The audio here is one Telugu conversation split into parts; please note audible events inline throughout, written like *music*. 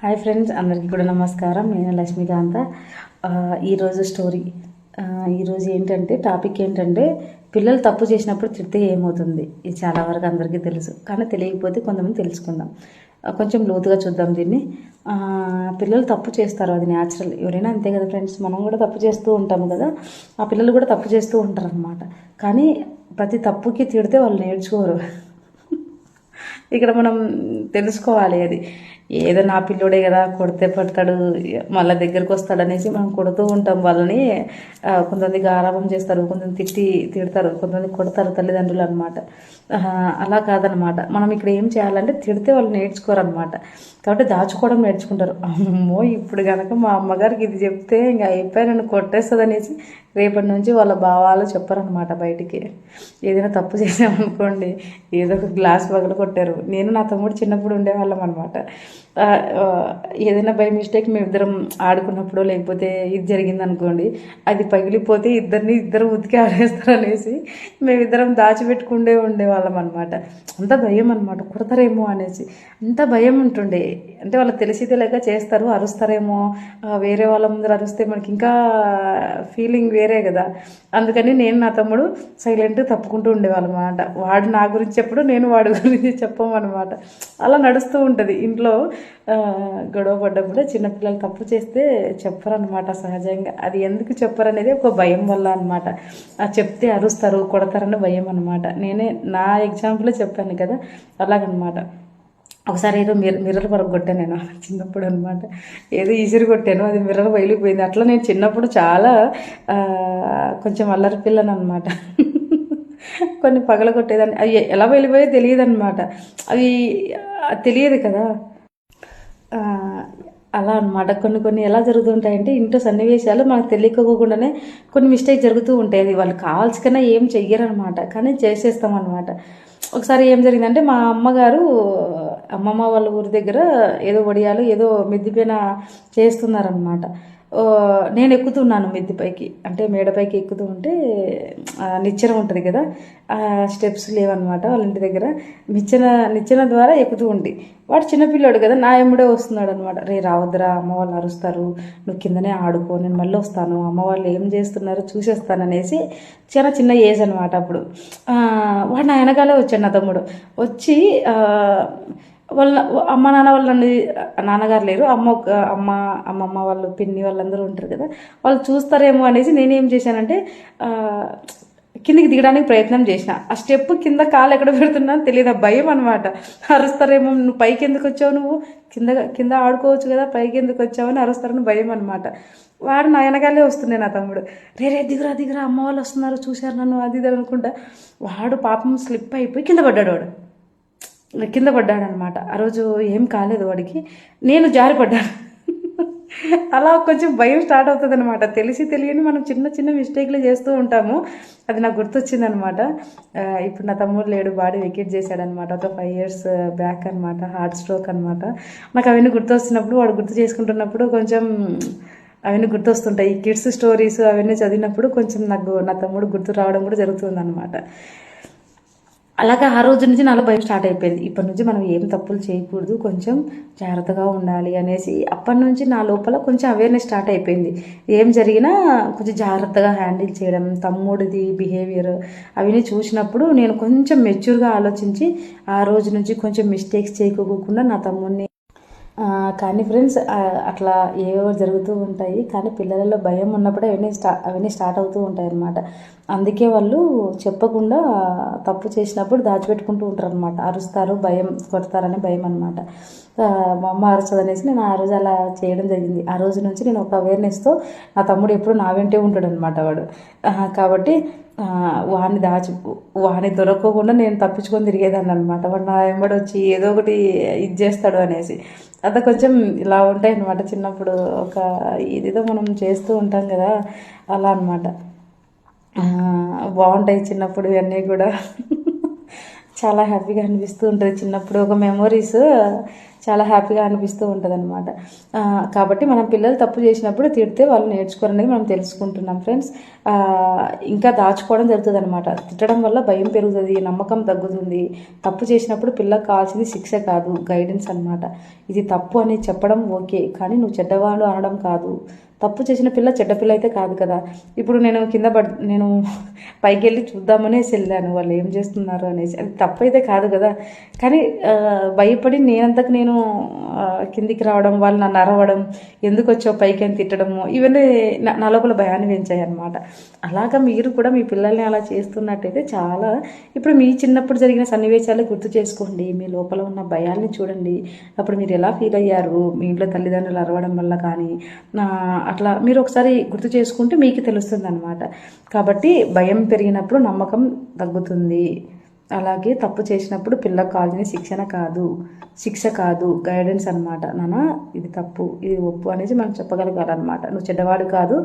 హాయ్ ఫ్రెండ్స్ అందరికీ కూడా నమస్కారం. నేను లక్ష్మీకాంత. ఈరోజు స్టోరీ ఈరోజు ఏంటంటే టాపిక్ ఏంటంటే పిల్లలు తప్పు చేసినప్పుడు తిడితే ఏమవుతుంది? ఇది చాలా వరకు అందరికీ తెలుసు కానీ తెలియకపోతే కొంతమంది తెలుసుకుందాం. కొంచెం లోతుగా చూద్దాం దీన్ని. పిల్లలు తప్పు చేస్తారు అది న్యాచురల్ ఎవరైనా అంతే కదా ఫ్రెండ్స్ మనం కూడా తప్పు చేస్తూ ఉంటాము కదా ఆ పిల్లలు కూడా తప్పు చేస్తూ ఉంటారు అనమాట కానీ ప్రతి తప్పుకి తిడితే వాళ్ళు నేర్చుకోరు. ఇక్కడ మనం తెలుసుకోవాలి అది. ఏదో నా పిల్లోడే కదా కొడితే పడతాడు మళ్ళీ దగ్గరకు వస్తాడు అనేసి మనం కొడుతూ ఉంటాం వాళ్ళని. కొంతమంది గారాబం చేస్తారు కొంతమంది తిట్టి తిడతారు కొంతమంది కొడతారు తల్లిదండ్రులు అనమాట అలా కాదనమాట మనం ఇక్కడ ఏం చేయాలంటే తిడితే వాళ్ళు నేర్చుకోరనమాట కాబట్టి దాచుకోవడం నేర్చుకుంటారు. అమ్మో ఇప్పుడు కనుక మా అమ్మగారికి ఇది చెప్తే ఇంకా అయిపోయి నన్ను కొట్టేస్తుంది అనేసి రేపటి నుంచి వాళ్ళ భావాలు చెప్పారనమాట బయటికి. ఏదైనా తప్పు చేసామనుకోండి ఏదో ఒక గ్లాస్ పగల కొట్టారు నేను నా తమ్ముడు చిన్నప్పుడు ఉండేవాళ్ళం అనమాట ఏదైనా బై మిస్టేక్ మేము ఇద్దరం ఆడుకున్నప్పుడు లేకపోతే ఇది జరిగింది అనుకోండి అది పగిలిపోతే ఇద్దరిని ఇద్దరు ఉతికి ఆడేస్తారు అనేసి మేమిద్దరం దాచిపెట్టుకుండే ఉండేవాళ్ళం అనమాట అంత భయం అనమాట కుడతారేమో అనేసి. అంత భయం ఉంటుండే. అంటే వాళ్ళకి తెలిసి తెలియక చేస్తారు అరుస్తారేమో. వేరే వాళ్ళ ముందర అరుస్తే మనకి ఇంకా ఫీలింగ్ వేరే కదా. అందుకని నేను నా తమ్ముడు సైలెంట్ తప్పుకుంటూ ఉండేవాళ్ళం అనమాట వాడు నా గురించి చెప్పడు నేను వాడి గురించి చెప్పమన్నమాట అలా నడుస్తూ ఉంటుంది. ఇంట్లో గొడవ పడ్డప్పుడు చిన్నపిల్లలు తప్పు చేస్తే చెప్పరనమాట సహజంగా. అది ఎందుకు చెప్పరనేది ఒక భయం వల్ల అనమాట చెప్తే అరుస్తారు కొడతారని భయం అనమాట నేనే నా ఎగ్జాంపులే చెప్పాను కదా అలాగనమాట ఒకసారి ఏదో మిర్ర మిర్రర్ వరకు కొట్టాను నేను *laughs* చిన్నప్పుడు అనమాట ఏదో ఈసిరి కొట్టాను అది మిర్రర్ బయలిపోయింది అట్లా నేను చిన్నప్పుడు చాలా కొంచెం అల్లరి పిల్లను అనమాట *laughs* కొన్ని పగల కొట్టేదాన్ని అవి ఎలా వెళ్ళిపోయో తెలియదు అనమాట అవి తెలియదు కదా. అలా అనమాట కొన్ని కొన్ని ఎలా జరుగుతుంటాయంటే ఇంట్లో సన్నివేశాలు మనకు తెలియకోకుండానే కొన్ని మిస్టేక్ జరుగుతూ ఉంటాయి. అది వాళ్ళు కావాల్సి కన్నా ఏం చెయ్యరనమాట కానీ చేసేస్తాం అనమాట ఒకసారి ఏం జరిగిందంటే మా అమ్మగారు అమ్మమ్మ వాళ్ళ ఊరి దగ్గర ఏదో వడియాలు ఏదో మిద్దిపైన చేస్తున్నారనమాట నేను ఎక్కుతున్నాను మిద్ది పైకి అంటే మేడపైకి ఎక్కుతూ ఉంటే నిచ్చెన ఉంటుంది కదా. స్టెప్స్ లేవన్నమాట వాళ్ళ ఇంటి దగ్గర. నిచ్చెన నిచ్చెన ద్వారా ఎక్కుతూ ఉండి. వాడు చిన్నపిల్లాడు కదా నా ఎమ్మడే వస్తున్నాడు అనమాట రే రావద్దురా అమ్మ వాళ్ళు అరుస్తారు. నువ్వు కిందనే ఆడుకో నేను మళ్ళీ వస్తాను. అమ్మ వాళ్ళు ఏం చేస్తున్నారో చూసేస్తాననేసి చాలా చిన్న ఏజ్ అనమాట అప్పుడు. వాడు నా వెనకాలే వచ్చాడు నా తమ్ముడు. వచ్చి వాళ్ళ అమ్మ నాన్న వాళ్ళు నన్ను నాన్నగారు లేరు. అమ్మ ఒక అమ్మ అమ్మమ్మ వాళ్ళు పిన్ని వాళ్ళందరూ ఉంటారు కదా. వాళ్ళు చూస్తారేమో అనేసి నేనేం చేశానంటే కిందికి దిగడానికి ప్రయత్నం చేసిన. ఆ స్టెప్ కింద కాలు ఎక్కడ పెడుతున్నా తెలియదు. ఆ భయం అనమాట అరుస్తారేమో నువ్వు పైకి ఎందుకు వచ్చావు నువ్వు? కింద కింద ఆడుకోవచ్చు కదా పైకి ఎందుకు వచ్చావు? అని అరుస్తారని భయం అనమాట వాడు నా వెనకాలే వస్తుండే నా తమ్ముడు. రే రే దిగురా దిగురా అమ్మ వాళ్ళు వస్తున్నారు చూశారు నన్ను అది ఇది అనుకుంటా. వాడు పాపం స్లిప్ అయిపోయి కింద పడ్డాడు వాడు. కింద పడ్డాడనమాట. ఆ రోజు ఏం కాలేదు వాడికి. నేను జారిపడ్డాను అలా కొంచెం భయం స్టార్ట్ అవుతుంది అనమాట తెలిసి తెలియని మనం చిన్న చిన్న మిస్టేక్లు చేస్తూ ఉంటాము. అది నాకు గుర్తొచ్చింది అనమాట ఇప్పుడు నా తమ్ముడు లేడు బాడీ వికెట్ చేశాడనమాట. ఒక ఫైవ్ ఇయర్స్ బ్యాక్ అనమాట హార్ట్ స్ట్రోక్ అనమాట. నాకు అవన్నీ గుర్తొస్తున్నప్పుడు వాడు గుర్తు చేసుకుంటున్నప్పుడు కొంచెం అవన్నీ గుర్తొస్తుంటాయి. ఈ కిడ్స్ స్టోరీస్ అవన్నీ చదివినప్పుడు కొంచెం నాకు నా తమ్ముడు గుర్తు రావడం కూడా జరుగుతుంది అనమాట అలాగా ఆ రోజు నుంచి నాలో భయం స్టార్ట్ అయిపోయింది. ఇప్పటి నుంచి మనం ఏం తప్పులు చేయకూడదు. కొంచెం జాగ్రత్తగా ఉండాలి అనేసి అప్పటి నుంచి నా లోపల కొంచెం అవేర్నెస్ స్టార్ట్ అయిపోయింది. ఏం జరిగినా కొంచెం జాగ్రత్తగా హ్యాండిల్ చేయడం తమ్ముడిది బిహేవియర్ అవన్నీ చూసినప్పుడు నేను కొంచెం మెచ్యూర్గా ఆలోచించి ఆ రోజు నుంచి కొంచెం మిస్టేక్స్ చేయకోకుండా నా తమ్ముడిని కానీ ఫ్రెండ్స్ అట్లా ఏవో జరుగుతూ ఉంటాయి. కానీ పిల్లలలో భయం ఉన్నప్పుడే అవన్నీ స్టా అవన్నీ స్టార్ట్ అవుతూ ఉంటాయి అన్నమాట అందుకే వాళ్ళు చెప్పకుండా తప్పు చేసినప్పుడు దాచిపెట్టుకుంటూ ఉంటారు అనమాట అరుస్తారు భయం కొడతారనే భయం అనమాట మా అమ్మ అరుస్తుంది అనేసి నేను ఆ రోజు అలా చేయడం జరిగింది. ఆ రోజు నుంచి నేను ఒక అవేర్నెస్తో నా తమ్ముడు ఎప్పుడు నా వెంటే ఉంటాడు అనమాట వాడు కాబట్టి వాడిని దాచి వాడిని దొరకకుండా నేను తప్పించుకొని తిరిగేదాన్ని అనమాట వాడు నా వెంబడి వచ్చి ఏదో ఒకటి ఇది చేస్తాడు అనేసి. అంత కొంచెం ఇలా ఉంటాయి అనమాట చిన్నప్పుడు ఒక ఇదేదో మనం చేస్తూ ఉంటాం కదా అలా అనమాట బాగుంటాయి చిన్నప్పుడు ఇవన్నీ కూడా. చాలా హ్యాపీగా అనిపిస్తూ ఉంటుంది చిన్నప్పుడు. ఒక మెమొరీస్ చాలా హ్యాపీగా అనిపిస్తూ ఉంటుంది అనమాట కాబట్టి మనం పిల్లలు తప్పు చేసినప్పుడు తిడితే వాళ్ళు నేర్చుకోరు అనేది మనం తెలుసుకుంటున్నాం ఫ్రెండ్స్. ఇంకా దాచుకోవడం జరుగుతుంది అనమాట తిట్టడం వల్ల భయం పెరుగుతుంది నమ్మకం తగ్గుతుంది. తప్పు చేసినప్పుడు పిల్లలకు కావాల్సింది శిక్ష కాదు గైడెన్స్ అనమాట ఇది తప్పు అని చెప్పడం ఓకే కానీ నువ్వు చెడ్డవాడు అనడం కాదు. తప్పు చేసిన పిల్ల చెడ్డ పిల్ల అయితే కాదు కదా. ఇప్పుడు నేను కింద పడ్ నేను పైకి వెళ్ళి చూద్దామనేసి వెళ్ళాను. వాళ్ళు ఏం చేస్తున్నారు అనేసి. అది తప్పు అయితే కాదు కదా. కానీ భయపడి నేనంతకు నేను నేను కిందికి రావడం వాళ్ళు నన్ను అరవడం ఎందుకు వచ్చావు పైకి అని తిట్టడము ఇవన్నీ నా- లోపల భయాన్ని పెంచాయి అనమాట అలాగా మీరు కూడా మీ పిల్లల్ని అలా చేస్తున్నట్టయితే చాలా ఇప్పుడు మీ చిన్నప్పుడు జరిగిన సన్నివేశాలు గుర్తు చేసుకోండి. మీ లోపల ఉన్న భయాల్ని చూడండి. అప్పుడు మీరు ఎలా ఫీల్ అయ్యారు? మీ ఇంట్లో తల్లిదండ్రులు అరవడం వల్ల కానీ నా అట్లా మీరు ఒకసారి గుర్తు చేసుకుంటే మీకు తెలుస్తుంది అనమాట కాబట్టి భయం పెరిగినప్పుడు నమ్మకం తగ్గుతుంది. అలాగే తప్పు చేసినప్పుడు పిల్లకు కావాల్సిన శిక్షణ కాదు శిక్ష కాదు గైడెన్స్ అనమాట నాన్న ఇది తప్పు ఇది ఒప్పు అనేది మనం చెప్పగలగాలన్నమాట. నువ్వు చెడ్డవాడు కాదు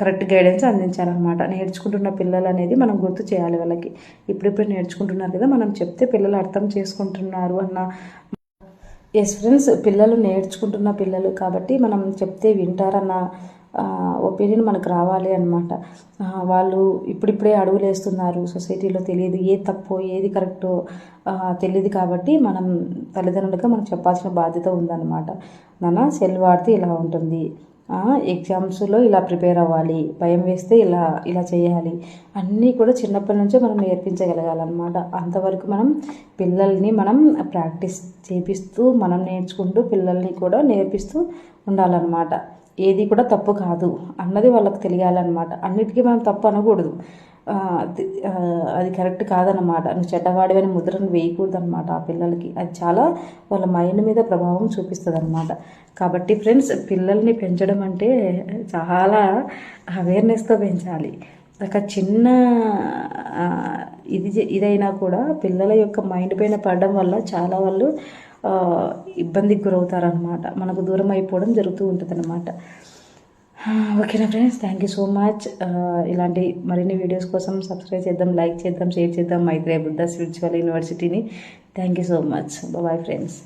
కరెక్ట్ గైడెన్స్ అందించాలన్నమాట. నేర్చుకుంటున్న పిల్లలు అనేది మనం గుర్తు చేయాలి వాళ్ళకి. ఇప్పుడిప్పుడు నేర్చుకుంటున్నారు కదా మనం చెప్తే పిల్లలు అర్థం చేసుకుంటున్నారు అన్న ఎస్ ఫ్రెండ్స్ పిల్లలు నేర్చుకుంటున్న పిల్లలు కాబట్టి మనం చెప్తే వింటారన్న ఒపీనియన్ మనకు రావాలి అనమాట వాళ్ళు ఇప్పుడిప్పుడే అడుగులు వేస్తున్నారు సొసైటీలో తెలియదు ఏది తప్పో ఏది కరెక్టో తెలియదు కాబట్టి మనం తల్లిదండ్రులుగా మనం చెప్పాల్సిన బాధ్యత ఉందన్నమాట. నాన్న సెల్ వాడితే ఇలా ఉంటుంది. ఎగ్జామ్స్లో ఇలా ప్రిపేర్ అవ్వాలి. భయం వేస్తే ఇలా ఇలా చేయాలి. అన్నీ కూడా చిన్నప్పటి నుంచే మనం నేర్పించగలగాలన్నమాట. అంతవరకు మనం పిల్లల్ని మనం ప్రాక్టీస్ చేపిస్తూ మనం నేర్చుకుంటూ పిల్లల్ని కూడా నేర్పిస్తూ ఉండాలన్నమాట. ఏది కూడా తప్పు కాదు అన్నది వాళ్ళకి తెలియాలన్నమాట. అన్నిటికీ మనం తప్పు అనకూడదు. అది కరెక్ట్ కాదనమాట నువ్వు చెడ్డవాడివని ముద్రను వేయకూడదు అనమాట ఆ పిల్లలకి. అది చాలా వాళ్ళ మైండ్ మీద ప్రభావం చూపిస్తుంది అనమాట కాబట్టి ఫ్రెండ్స్ పిల్లల్ని పెంచడం అంటే చాలా అవేర్నెస్తో పెంచాలి. ఒక చిన్న ఇది ఇదైనా కూడా పిల్లల యొక్క మైండ్ పైన పడడం వల్ల చాలా వాళ్ళు ఇబ్బందికి గురవుతారనమాట మనకు దూరం అయిపోవడం జరుగుతూ ఉంటుంది అనమాట ఓకేనా friends? Thank you so much ఇలాంటి మరిన్ని వీడియోస్ కోసం సబ్స్క్రైబ్ చేద్దాం లైక్ చేద్దాం షేర్ చేద్దాం. మైత్రే బుద్ధ స్పిరిచువల్ యూనివర్సిటీని thank you so much bye friends